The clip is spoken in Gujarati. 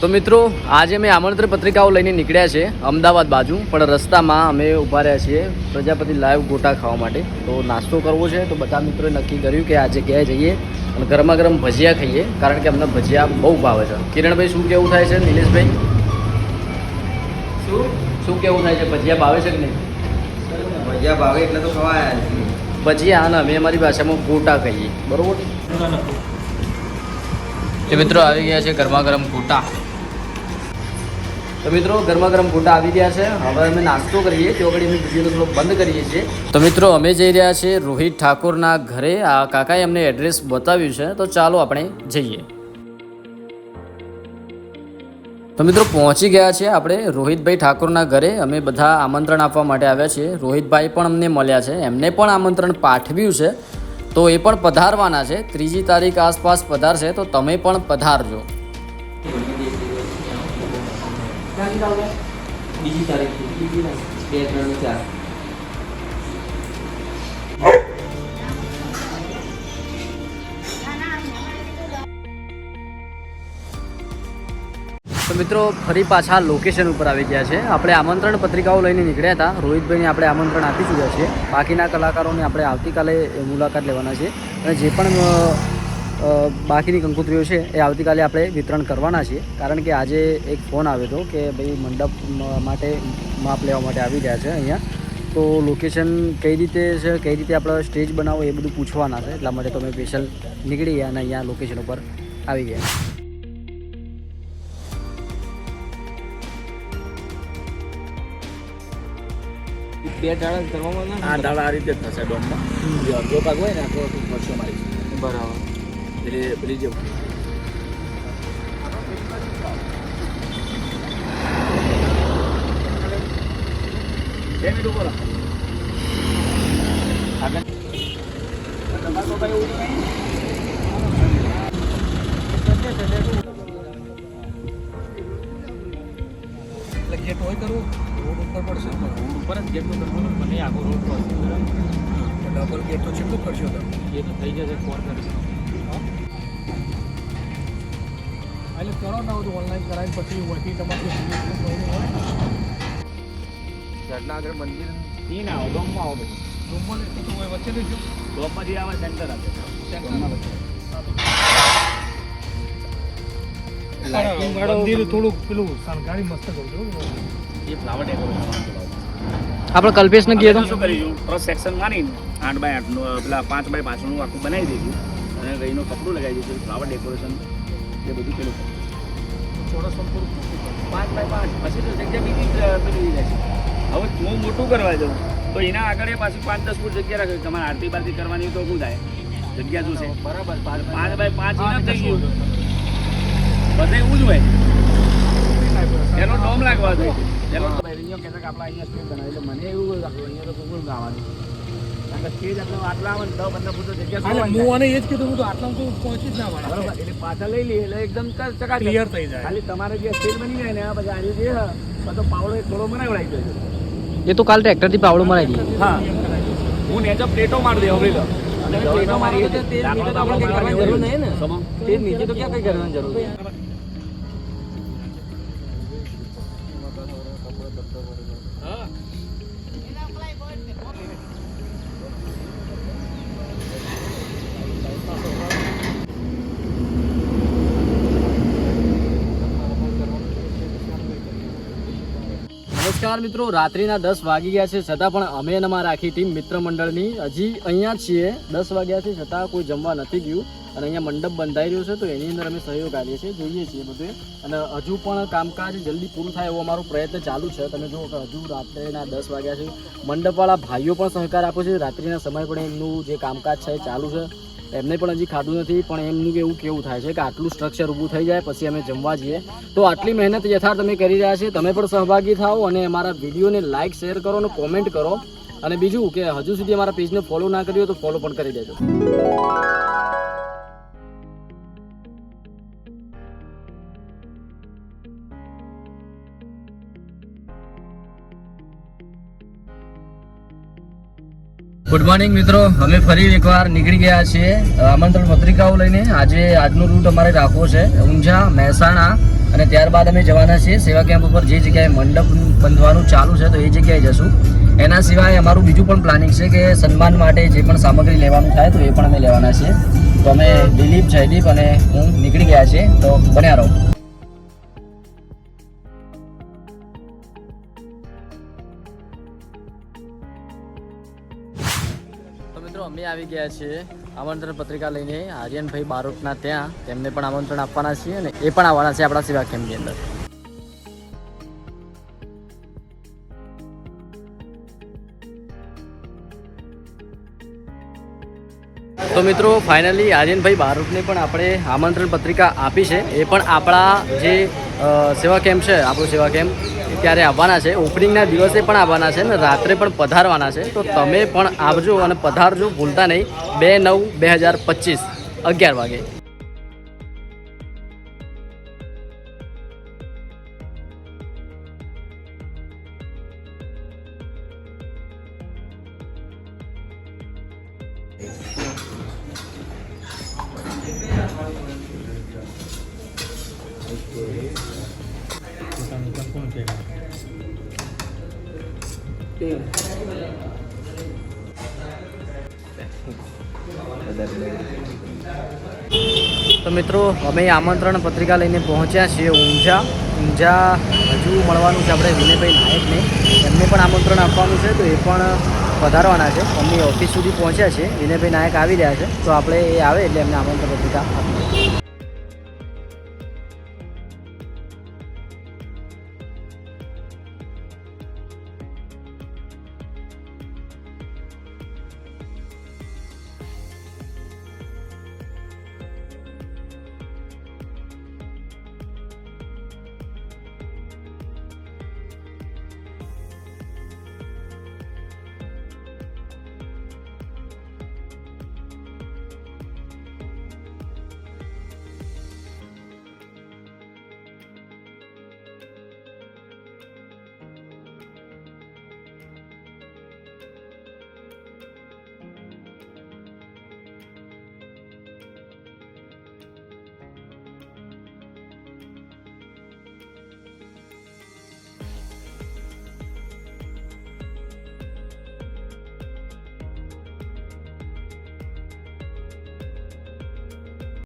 તો મિત્રો આજે અમે આમંત્રણ પત્રિકાઓ લઈને નીકળ્યા છે અમદાવાદ બાજુ. પણ રસ્તામાં અમે ઊભા રહ્યા છીએ પ્રજાપતિ લાઈવ ગોટા ખાવા માટે. તો નાસ્તો કરવો છે તો બધા મિત્રોએ નક્કી કર્યું કે આ જગ્યાએ જઈએ અને ગરમા ગરમ ભજીયા ખાઈએ કારણ કે અમને ભજીયા બહુ ભાવે છે. કિરણભાઈ શું કેવું થાય છે? નિલેશભાઈ? શું? શું કેવું થાય છે? ભજીયા ભાવે છે કે નહીં? ભજીયા ભાવે એટલે તો ખવાયા ભજીયા અને અમે અમારી ભાષામાં ગોટા કહીએ. બરાબર? તો મિત્રો આવી ગયા છે ગરમા ગરમ ગોટા. તો મિત્રો ગરમા ગરમ ગોટા આવી ગયા છે. હવે અમે નાસ્તો કરીએ. તે વખતે અમે વીડિયો થોડો બંધ કરીએ છીએ. તો મિત્રો, અમે જઈ રહ્યા છીએ રોહિત ઠાકોરના ઘરે. આ કાકાએ અમને એડ્રેસ બતાવ્યું છે. તો ચાલો આપણે જઈએ. તો મિત્રો, પહોંચી ગયા છે આપણે રોહિતભાઈ ઠાકોરના ઘરે. અમે બધા આમંત્રણ આપવા માટે આવ્યા છીએ. રોહિતભાઈ પણ અમને મળ્યા છે. એમને પણ આમંત્રણ પાઠવ્યું છે. તો એ પણ પધારવાના છે. ત્રીજી તારીખ આસપાસ પધારશે. તો તમે પણ પધારજો. બીજી તારીખ બે ત્રણ ચાર. તો મિત્રો ફરી પાછા લોકેશન ઉપર આવી ગયા છે. આપણે આમંત્રણ પત્રિકાઓ લઈને નીકળ્યા હતા. રોહિતભાઈને આપણે આમંત્રણ આપી ચૂક્યા છીએ બાકીના કલાકારોને આપણે આવતીકાલે મુલાકાત લેવાના છે. અને જે પણ બાકીની કંકોત્રીઓ છે એ આવતીકાલે આપણે વિતરણ કરવાના છીએ. કારણ કે આજે એક ફોન આવ્યો હતો કે ભાઈ મંડપ માટે માપ લેવા માટે આવી ગયા છે અહીંયા. તો લોકેશન કઈ રીતે છે કઈ રીતે આપણે સ્ટેજ બનાવો એ બધું પૂછવાના છે. એટલા માટે તો અમે સ્પેશિયલ નીકળી ગયા અને અહીંયા લોકેશન ઉપર આવી ગયા. બે ટાળા કરવામાં આ દાળ આ રીતે થશે ડોમમાં. જે અડધો ભાગ હોય ને આખો ખર્ચો મારી. બરાબર. એટલે પેલી જે ગેટ હોય કરવું રોડ ઉપર પડશે રોડ ઉપર જ ગેટનું કરવાનું મને આખો રોડ પડશે ડબલ ગેટ તો કેટલું કરશો તમે એ તો થઈ જશે ફોર કરીશ એટલે કરો ને બધું ઓનલાઈન કરાવીને પછી વહીથી તમારે ઘરના આગળ મંદિર. એ ના આવો ડોમમાં આવો પછી રૂમમાં ને તો હોય વચ્ચે લઈશું જે આવે સેન્ટર આપે. ડોમના વચ્ચે. મંદિર થોડુંક પેલું શણગારી મસ્ત કરજો એ ફ્લાવર ડેકોરેશન આપણે કલ્પેશને કહીએ તો શું કરીશું ક્રોસ સેક્શન મારીને આઠ બાય આઠનું પેલા પાંચ બાય પાંચનું આખું બનાવી દઈશું અને ગઈનું કપડું લગાવી દીધું ફ્લાવર ડેકોરેશન એ બધું પેલું ચોરસ પાંચ બાય પાંચ. પછી તો જગ્યા બીજી પેલી જાય છે. હવે હું મોટું કરવા જાઉં તો એના આગળ એ પાછું પાંચ દસ ફૂટ જગ્યા રાખે. તમારે આરતી બારતી કરવાની તો શું થાય? જગ્યા જોશે બરાબર પાંચ બાય પાંચ ઇનફ થઈ ગયું. બધે એવું જ હોય. એનો ડોમ લાગવા જોઈએ એનો કહેતા કે આપણે અહીંયા સ્ટેજ બનાવી એટલે મને એવું લાગ્યું અહીંયા તો કોઈ ગાવાનું. એ જ કીધું હું તો આટલામાં ટ્રેક્ટર પહોંચી જ ના બરાબર પાછા લઈ લઈએ એટલે એકદમ ચકા ક્લિયર થઈ જાય. ખાલી તમારે જે બની જાય ને પછી આજે જે હ, બધો પાવડો મરાઈ કાલ દઈએ હા. હું નેચો પ્લેટો મારી દે હવે પ્લેટો મારી તો તે નીચે તો આપણે કઈ કરવાની જરૂર નહીં ને. તે નીચે તો ક્યાં કઈ કરવાની જરૂર નમસ્કાર મિત્રો, રાત્રિના દસ વાગી ગયા છે. છતાં પણ અમે અને અમારા આખી ટીમ મિત્ર મંડળની, હજી અહીંયા છીએ. દસ વાગ્યા છે, છતાં કોઈ જમવા નથી ગયું. અને અહીંયા મંડપ બંધાઈ રહ્યો છે, તો એની અંદર અમે સહયોગ આપીએ છીએ, જોઈએ છીએ બધું. અને હજુ પણ કામકાજ જલ્દી પૂરું થાય એવો અમારો પ્રયત્ન ચાલુ છે. તમે જુઓ કે હજુ રાત્રેના દસ વાગ્યા છે. મંડપવાળા ભાઈઓ પણ સહકાર આપે છે. રાત્રિના સમય પણ એમનું જે કામકાજ છે એ ચાલુ છે. એમને પણ હજી ખાધું નથી, પણ એમનું એવું કેવું થાય છે કે આટલું સ્ટ્રક્ચર ઊભું થઈ જાય, પછી અમે જમવા જઈએ. તો આટલી મહેનત યથાર્થ અમે કરી રહ્યા છીએ તમે પણ સહભાગી થાઓ અને અમારા વિડીયોને લાઇક શેર કરો અને કોમેન્ટ કરો. અને બીજું કે હજુ સુધી અમારા પેજને ફોલો ના કર્યું તો ફોલો પણ કરી દેજો. ગુડ મોર્નિંગ મિત્રો. અમે ફરી એકવાર નીકળી ગયા છીએ આમંત્રણ પત્રિકાઓ લઈને. આજે આજનો રૂટ અમારે રાખવો છે, ઊંઝા, મહેસાણા, અને ત્યારબાદ અમે જવાના છીએ સેવા કેમ્પ ઉપર. જે જગ્યાએ મંડપ બંધવાનું ચાલુ છે, તો એ જગ્યાએ જશું. એના સિવાય અમારું બીજું પણ પ્લાનિંગ છે કે સન્માન માટે જે પણ સામગ્રી લેવાનું થાય, તો એ પણ અમે લેવાના છીએ. તો અમે દિલીપ, જયદીપ અને હું નીકળી ગયા છીએ. તો બન્યા રહો. મિત્રો, અમે આવી ગયા છીએ આમંત્રણ પત્રિકા લઈને આર્યનભાઈ બારોટના ત્યાં. તેમને પણ આમંત્રણ આપવાના છીએ અને એ પણ આવવાના છે આપણા સેવા કેમ્પની અંદર. તો મિત્રો ફાઇનલી આર્યનભાઈ બારોટને પણ આપણે આમંત્રણ પત્રિકા આપી છે. એ પણ આપણા જે સેવા કેમ્પ છે, આપણું સેવા કેમ્પ ત્યારે આવવાના છે. ઓપનિંગના દિવસે પણ આવવાના છે અને રાત્રે પણ પધારવાના છે. તો તમે પણ આવજો અને પધારજો, ભૂલતા નહીં. બે નવ, બે હજાર પચીસ, અગિયાર વાગે. તો મિત્રો, અમે આમંત્રણ પત્રિકા લઈને પહોંચ્યા છીએ ઊંઝા. ઊંઝા હજુ મળવાનું છે આપણે વિનયભાઈ નાયકને. એમને પણ આમંત્રણ આપવાનું છે, તો એ પણ વધારવાના છે. એમની ઓફિસ સુધી પહોંચ્યા છે વિનયભાઈ નાયક આવી રહ્યા છે, તો આપણે એ આવે એટલે એમને આમંત્રણ પત્રિકા આપીએ.